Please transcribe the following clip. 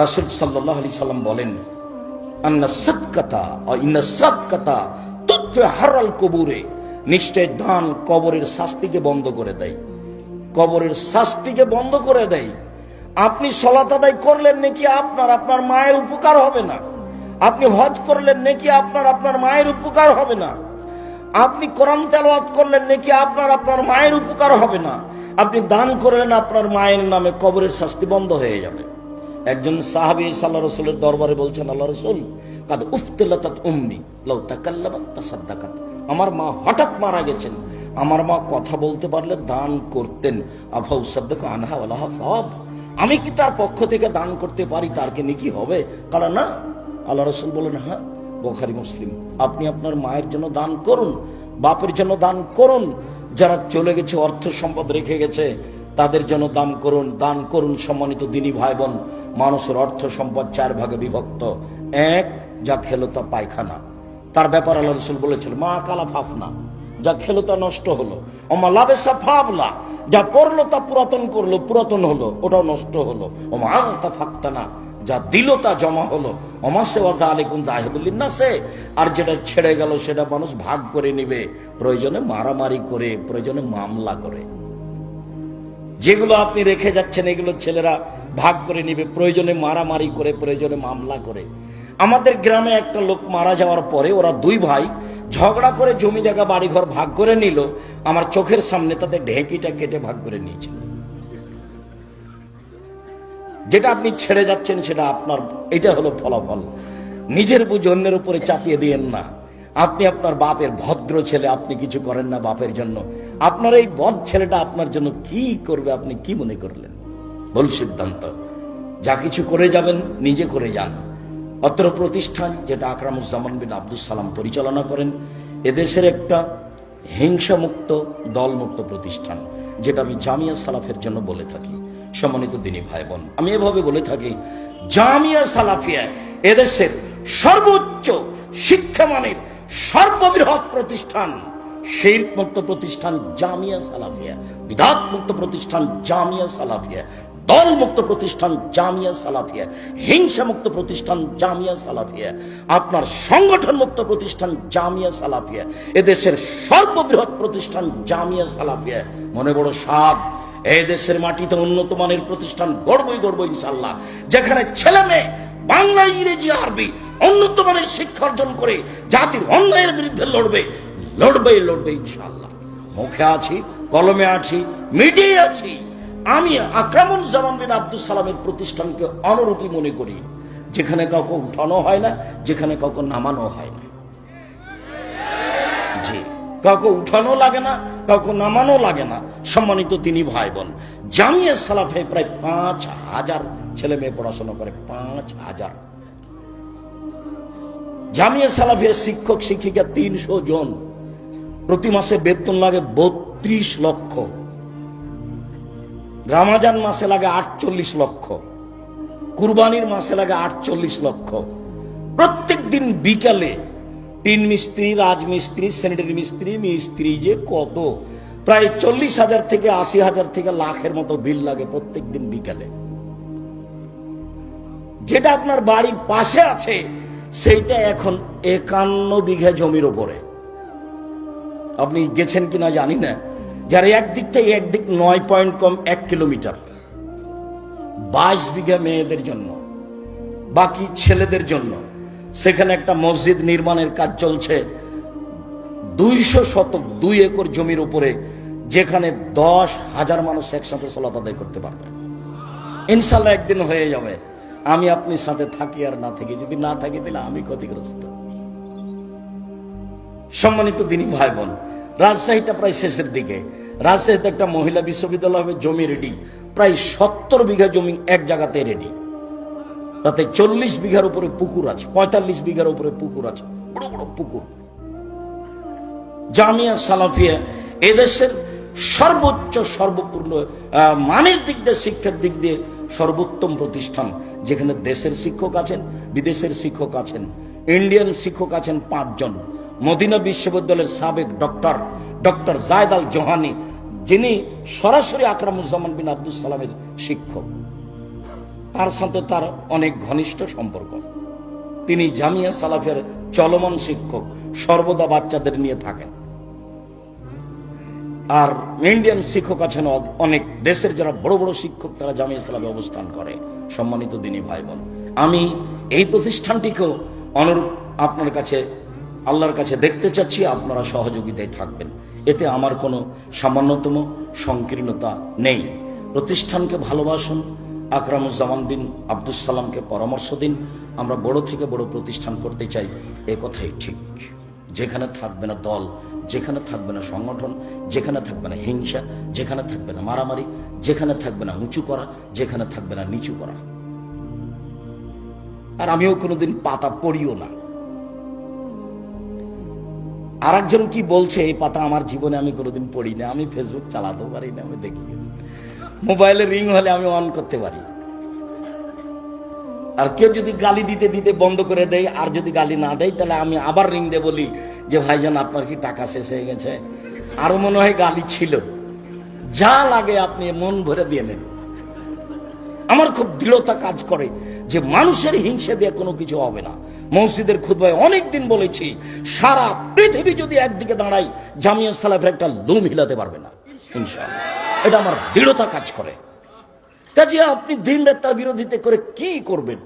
রাসুল সাল্লাহ আলি সাল্লাম বলেন, আন্না সৎকতা ইন্না সৎকতা তুৎফে হারাল কবুরে। নিশ্চয় দান কবরের শাস্তিকে বন্ধ করে দেয়। কবরের শাস্তিকে বন্ধ করে দেয়। আপনি সলাত আদায় করলেন নাকি আপনার আপনার মায়ের উপকার হবে না? আপনি হজ করলেন নাকি আপনার আপনার মায়ের উপকার হবে না? আপনি কোরআন তেলাওয়াত করলেন নাকি আপনার আপনার মায়ের উপকার হবে না? আপনি দান করলেন আপনার মায়ের নামে কবরের শাস্তি বন্ধ হয়ে যাবে। একজন সাহাবী সাল্লাহ রসুলের দরবারে বলছেন আল্লাহ রসুল, কাদ উফতলাতাত উম্মি তাসাদ্দাকাত। আমার মা হঠাৎ মারা গেছেন। আমার মা কথা বলতে পারলে দান করতেন। আফাউ সাদ্দাক আনহা ওয়ালাহা সওয়াব। আমি কি তার পক্ষ থেকে দান করতে পারি? তার কি নাকি হবে? কারণ না আল্লাহ রসুল বলেন হ্যাঁ বোখারি, মুসলিম, আপনি আপনার মায়ের জন্য দান করুন, বাপের জন্য দান করুন। যারা চলে গেছে, অর্থ সম্পদ রেখে গেছে, তাদের জন্য দান করুন দান করুন সম্মানিত দিনী ভাই বোন। মানুষের অর্থ সম্পদ চার ভাগে বিভক্ত। এক, যা খেলো তা পায়খানা। তার ব্যাপার আল্লাহ রসুল বলেছিল মা কালা ফাফনা যা খেলো তা নষ্ট হলো। অমা লাভেসা ফাবলা, যা পড়ল তা পুরাতন করল, পুরাতন হলো, ওটাও নষ্ট হলো। ওমা আলতা ফাক্তানা, যা দিল তা জমা হলো। অমাসে ওয়াদা আলিকুম দাহেবুল্লিন না সে আর যেটা ছেড়ে গেল সেটা মানুষ ভাগ করে নিবে। প্রয়োজনে মারামারি করে, প্রয়োজনে মামলা করে। যেগুলো আপনি রেখে যাচ্ছেন, এগুলো ছেলেরা ভাগ করে নিবে, প্রয়োজনে মারামারি করে, প্রয়োজনে মামলা করে। আমাদের গ্রামে একটা লোক মারা যাওয়ার পরে ওরা দুই ভাই ঝগড়া করে জমি জায়গা, বাড়িঘর ভাগ করে নিল, আমার চোখের সামনে তাদের ঢেঁকিটা কেটে ভাগ করে নিয়েছিল যেটা আপনি ছেড়ে যাচ্ছেন সেটা আপনার, এটা হলো ফলাফল। নিজের বুঝ অন্যের উপরে চাপিয়ে দিয়েন না। আপনি আপনার বাপের ভদ্র ছেলে, আপনি কিছু করেন না বাপের জন্য। আপনার এই বদ ছেলেটা আপনার জন্য কি করবে, আপনি কি মনে করলেন? ভুল সিদ্ধান্ত। যা কিছু করে যাবেন, নিজে করে যান। অত্র প্রতিষ্ঠান যেটা আকরামুজ্জামান বিন আব্দুল সালাম পরিচালনা করেন, এদেশের একটা হিংসামুক্ত, দলমুক্ত প্রতিষ্ঠান, যেটা আমি জামিয়া সালাফের জন্য বলে থাকি। সম্মানিত দিনী ভাই বোন আমি এভাবে বলে থাকি, জামিয়া সালাফিয়া এদেশের সর্বোচ্চ শিক্ষামানের সর্ববৃহৎ প্রতিষ্ঠান। সেই মুক্ত প্রতিষ্ঠান জামিয়া সালাফিয়া বিধাত মুক্ত প্রতিষ্ঠান জামিয়া সালাফিয়া। দল মুক্ত প্রতিষ্ঠান জামিয়া সালাফিয়া হিংসা মুক্ত প্রতিষ্ঠান জামিয়া সালাফিয়া, আপনার সংগঠন মুক্ত প্রতিষ্ঠান জামিয়া সালাফিয়া, এদেশের সর্ববৃহৎ প্রতিষ্ঠান জামিয়া সালাফিয়া। মনে বড় সাদ এই দেশের মাটিতে উন্নত মানের প্রতিষ্ঠান গড়বই গড়ব ইনশাল্লাহ যেখানে ছেলে মেয়ে, বাংলা, ইংরেজি, আরবি উন্নত মানের শিক্ষা অর্জন করে জাতির অন্যায়ের বিরুদ্ধে লড়বে লড়বে লড়বে ইনশাল্লাহ মুখে আছি, কলমে আছি মিডিয়ায় আছি। আমি আক্রমণ জামান বিন আব্দুল সালামের প্রতিষ্ঠানকে অনুরূপী মনে করি, যেখানে কাউকে উঠানো হয় না, যেখানে কাউকে নামানো হয় না। জি, কাউকে উঠানো লাগে না, কাউকে নামানো লাগে না। সম্মানিত তিনি ভাই বোন জামিয়া সালাফে প্রায় পাঁচ হাজার ছেলে মেয়ে পড়াশোনা করে, পাঁচ হাজার। জামিয়া সালাফে শিক্ষক, শিক্ষিকা তিনশো জন। প্রতি মাসে বেতন লাগে বত্রিশ লক্ষ। রামাজান মাসে লাগে আটচল্লিশ লক্ষ, কুরবানির মাসে লাগে আটচল্লিশ লক্ষ। প্রত্যেক দিন বিকালে টিন মিস্ত্রি, রাজমিস্ত্রি স্যানিটারি মিস্ত্রি মিস্ত্রি যে কত, প্রায় চল্লিশ হাজার থেকে আশি হাজার থেকে লাখের মতো বিল লাগে প্রত্যেক দিন বিকালে। যেটা আপনার বাড়ির পাশে আছে, সেইটা এখন একান্ন বিঘা জমির ওপরে আপনি গেছেন কিনা জানি না। যার একদিক থেকে একদিক নয় পয়েন্ট কম, এক কিলোমিটার। বাইশ বিঘা মেয়েদের জন্য, বাকি ছেলেদের জন্য। সেখানে একটা মসজিদ নির্মাণের কাজ চলছে। দুইশো শতক, দুই একর জমির উপরে, যেখানে দশ হাজার মানুষ একসাথে সলাত আদায় করতে পারবে। ইনশাল্লাহ একদিন হয়ে যাবে। আমি আপনি সাথে থাকি আর না থাকি। যদি না থাকি, তাহলে আমি ক্ষতিগ্রস্ত। সম্মানিত দিনী ভাই বোন রাজশাহীটা প্রায় শেষের দিকে। রাজশাহীতে একটা মহিলা বিশ্ববিদ্যালয় হবে, জমি রেডি প্রায় সত্তর বিঘা জমি এক জায়গাতে রেডি তাতে চল্লিশ বিঘার উপরে পুকুর আছে, পঁয়তাল্লিশ বিঘার উপরে পুকুর আছে, বড় বড় পুকুর। জামিয়া সালাফিয়া এদেশের সর্বোচ্চ, সর্বপূর্ণ মানের দিক দিয়ে, শিক্ষার দিক দিয়ে সর্বোত্তম প্রতিষ্ঠান, যেখানে দেশের শিক্ষক আছেন, বিদেশের শিক্ষক আছেন, ইন্ডিয়ান শিক্ষক আছেন পাঁচজন। মদিনা বিশ্ববিদ্যালয়ের সাবেক doctor doctor Zayed Al Johani, যিনি সরাসরি আকরামুজ্জামান বিন আব্দুল সালামের শিক্ষক। তার সাথে তার অনেক ঘনিষ্ঠ সম্পর্ক। তিনি জামিয়া সালাফের চলমান শিক্ষক, সর্বদা বাচ্চাদের নিয়ে থাকেন। আর ইন্ডিয়ান শিক্ষক আছেন অনেক। দেশের যারা বড় বড় শিক্ষক, তারা জামিয়া সালাফে অবস্থান করে। সম্মানিত দিনী ভাই বোন, আমি এই প্রতিষ্ঠানটিকেও অনুরূপ আপনার কাছে আল্লাহর কাছে দেখতে চাচ্ছি, আপনারা সহযোগিতায় থাকবেন। এতে আমার কোনো সামান্যতম সংকীর্ণতা নেই। প্রতিষ্ঠানকে ভালোবাসুন, আকরামুজ্জামান বিন আব্দুল সালামকে পরামর্শ দিন। আমরা বড় থেকে বড় প্রতিষ্ঠান করতে চাই, এ কথাই ঠিক। যেখানে থাকবে না দল, যেখানে থাকবে না সংগঠন, যেখানে থাকবে না হিংসা, যেখানে থাকবে না মারামারি, যেখানে থাকবে না উঁচু করা, যেখানে থাকবে না নিচু করা। আর আমিও কোনোদিন পাতা পড়িও না। আর একজন কি বলছে, এই পাতা আমার জীবনে আমি কোনোদিন পড়ি না আমি ফেসবুক চালাতেও পারি না আমি দেখি। মোবাইলে রিং হলে আমি অন করতে পারি। আর কেউ যদি গালি দিতে দিতে বন্ধ করে দেয়, আর যদি গালি না দেয়, তাহলে আমি আবার রিং দিয়ে বলি যে, ভাইজান, আপনার কি টাকা শেষ হয়ে গেছে? আরও মনে হয় গালি ছিল। যা লাগে আপনি মন ভরে দিয়ে নেন। আমার খুব দৃঢ়তা কাজ করে যে, মানুষের হিংসা দিয়ে কোনো কিছু হবে না। মসজিদের খুদবায় অনেক দিন বলেছি, সারা পৃথিবী যদি একদিকে দাঁড়াই জামিয়া সালাফের একটা লুম হিলাতে পারবে না, ইনশাআল্লাহ। এটা আমার দৃঢ়তা কাজ করে। কাজে আপনি দিন রাত বিরোধিতা করে কি করবেন?